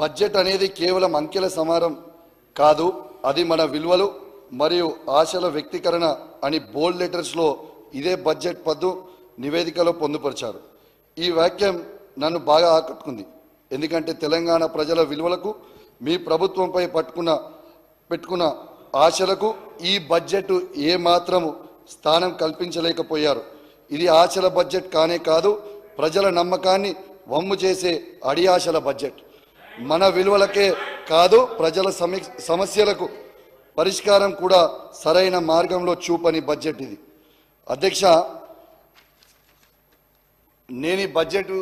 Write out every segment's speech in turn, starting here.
Budget అనేది కేవలం అంకెల సమారం కాదు అది మన విలువలు మరియు ఆశల వ్యక్తీకరణ అని బోల్డ్ లెటర్స్లో ఇదే బడ్జెట్ పద్దు నివేదికలో పొందుపరిచారు. ఈ వాక్యం నన్ను బాగా ఆకట్టుకుంది. ఎందుకంటే తెలంగాణ ప్రజల విలువలకు మీ ప్రభుత్వంపై పట్టుకున్న పెట్టుకున్న ఆశలకు ఈ బడ్జెట్ ఏమాత్రము స్థానం కల్పించలేకపోయారు. ఇది ఆశల బడ్జెట్ కానే కాదు ప్రజల నమ్మకాన్ని వమ్ము చేసే అడియాశల బడ్జెట్. మన విలువలకే కాదు ప్రజల సమస్యలకు పరిష్కారం కూడా సరైన మార్గంలో చూపని బడ్జెట్ ఇది. అధ్యక్ష నేను ఈ బడ్జెట్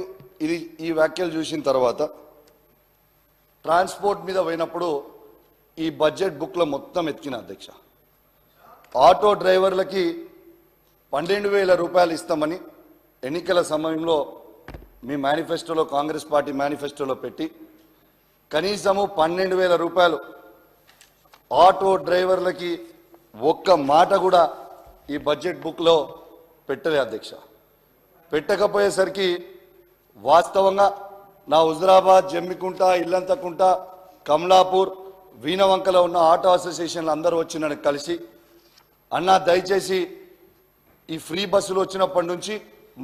ఇది ఈ వ్యాఖ్యలు చూసిన తర్వాత ట్రాన్స్పోర్ట్ మీద పోయినప్పుడు ఈ బడ్జెట్ బుక్లో మొత్తం ఎత్తికిన అధ్యక్ష. ఆటో డ్రైవర్లకి పన్నెండు వేల రూపాయలు ఇస్తామని ఎన్నికల సమయంలో మీ మేనిఫెస్టోలో కాంగ్రెస్ పార్టీ మేనిఫెస్టోలో పెట్టి కనీసము పన్నెండు వేల రూపాయలు. ఆటో డ్రైవర్లకి ఒక్క మాట కూడా ఈ బడ్జెట్ బుక్లో పెట్టలే అధ్యక్ష. పెట్టకపోయేసరికి వాస్తవంగా నా హుజరాబాద్ జమ్మికుంట ఇల్లంతకుంట కమలాపూర్ వీణవంకలో ఉన్న ఆటో అసోసియేషన్లు అందరూ వచ్చి నన్ను కలిసి అన్న దయచేసి ఈ ఫ్రీ బస్సులు వచ్చినప్పటి నుంచి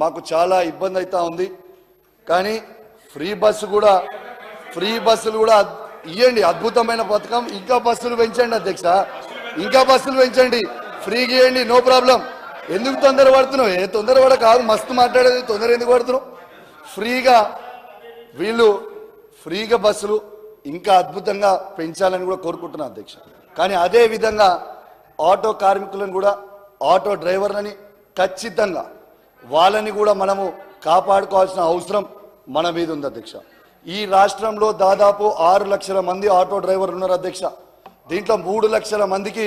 మాకు చాలా ఇబ్బంది అవుతా ఉంది. కానీ ఫ్రీ బస్సు కూడా ఫ్రీ బస్సులు కూడా ఇవ్వండి అద్భుతమైన పథకం. ఇంకా బస్సులు పెంచండి అధ్యక్ష. ఇంకా బస్సులు పెంచండి. ఫ్రీగా ఇవ్వండి నో ప్రాబ్లం. ఎందుకు తొందర పడుతున్నావు? ఏ తొందర కూడా కాదు. మస్తు మాట్లాడేది. తొందర ఎందుకు పడుతున్నావు? ఫ్రీగా వీళ్ళు ఫ్రీగా బస్సులు ఇంకా అద్భుతంగా పెంచాలని కూడా కోరుకుంటున్నా అధ్యక్ష. కానీ అదే విధంగా ఆటో కార్మికులను కూడా ఆటో డ్రైవర్లని ఖచ్చితంగా వాళ్ళని కూడా మనము కాపాడుకోవాల్సిన అవసరం మన మీద ఉంది అధ్యక్ష. ఈ రాష్ట్రంలో దాదాపు ఆరు లక్షల మంది ఆటో డ్రైవర్లు ఉన్నారు అధ్యక్ష. దీంట్లో మూడు లక్షల మందికి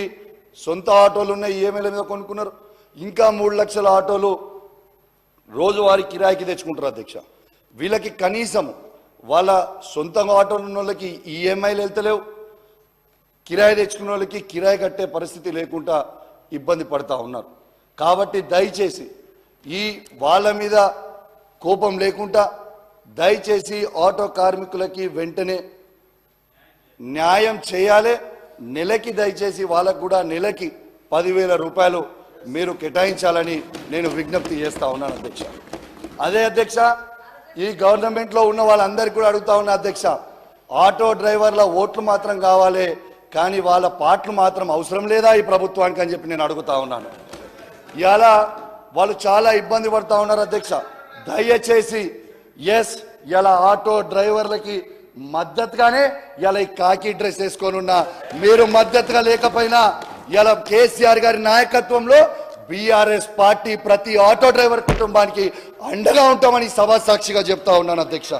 సొంత ఆటోలు ఉన్నాయి ఈఎంఐల మీద కొనుక్కున్నారు. ఇంకా మూడు లక్షల ఆటోలు రోజువారి కిరాయికి తెచ్చుకుంటారు అధ్యక్ష. వీళ్ళకి కనీసం వాళ్ళ సొంతంగా ఆటోలు ఉన్న వాళ్ళకి ఈఎంఐలు వెళ్తలేవు. కిరాయి తెచ్చుకున్న వాళ్ళకి కిరాయి కట్టే పరిస్థితి లేకుండా ఇబ్బంది పడతా ఉన్నారు. కాబట్టి దయచేసి ఈ వాళ్ళ మీద కోపం లేకుండా దయచేసి ఆటో కార్మికులకి వెంటనే న్యాయం చేయాలి. నెలకి దయచేసి వాళ్ళకు కూడా నెలకి పదివేల రూపాయలు మీరు కేటాయించాలని నేను విజ్ఞప్తి చేస్తా ఉన్నాను అధ్యక్ష. అదే అధ్యక్ష ఈ గవర్నమెంట్లో ఉన్న వాళ్ళందరికీ కూడా అడుగుతా ఉన్నా అధ్యక్ష ఆటో డ్రైవర్ల ఓట్లు మాత్రం కావాలి కానీ వాళ్ళ పాటలు మాత్రం అవసరం లేదా ఈ ప్రభుత్వానికి అని చెప్పి నేను అడుగుతా ఉన్నాను. ఇలా వాళ్ళు చాలా ఇబ్బంది పడుతూ ఉన్నారు అధ్యక్ష. దయచేసి ఎస్ ఇలా ఆటో డ్రైవర్లకి మద్దతుగానే ఇలా ఈ కాకి డ్రెస్ వేసుకొని ఉన్నా. మీరు మద్దతుగా లేకపోయినా ఇలా కేసీఆర్ గారి నాయకత్వంలో బీఆర్ఎస్ పార్టీ ప్రతి ఆటో డ్రైవర్ కుటుంబానికి అండగా ఉంటామని సభా సాక్షిగా చెప్తా ఉన్నాను అధ్యక్ష.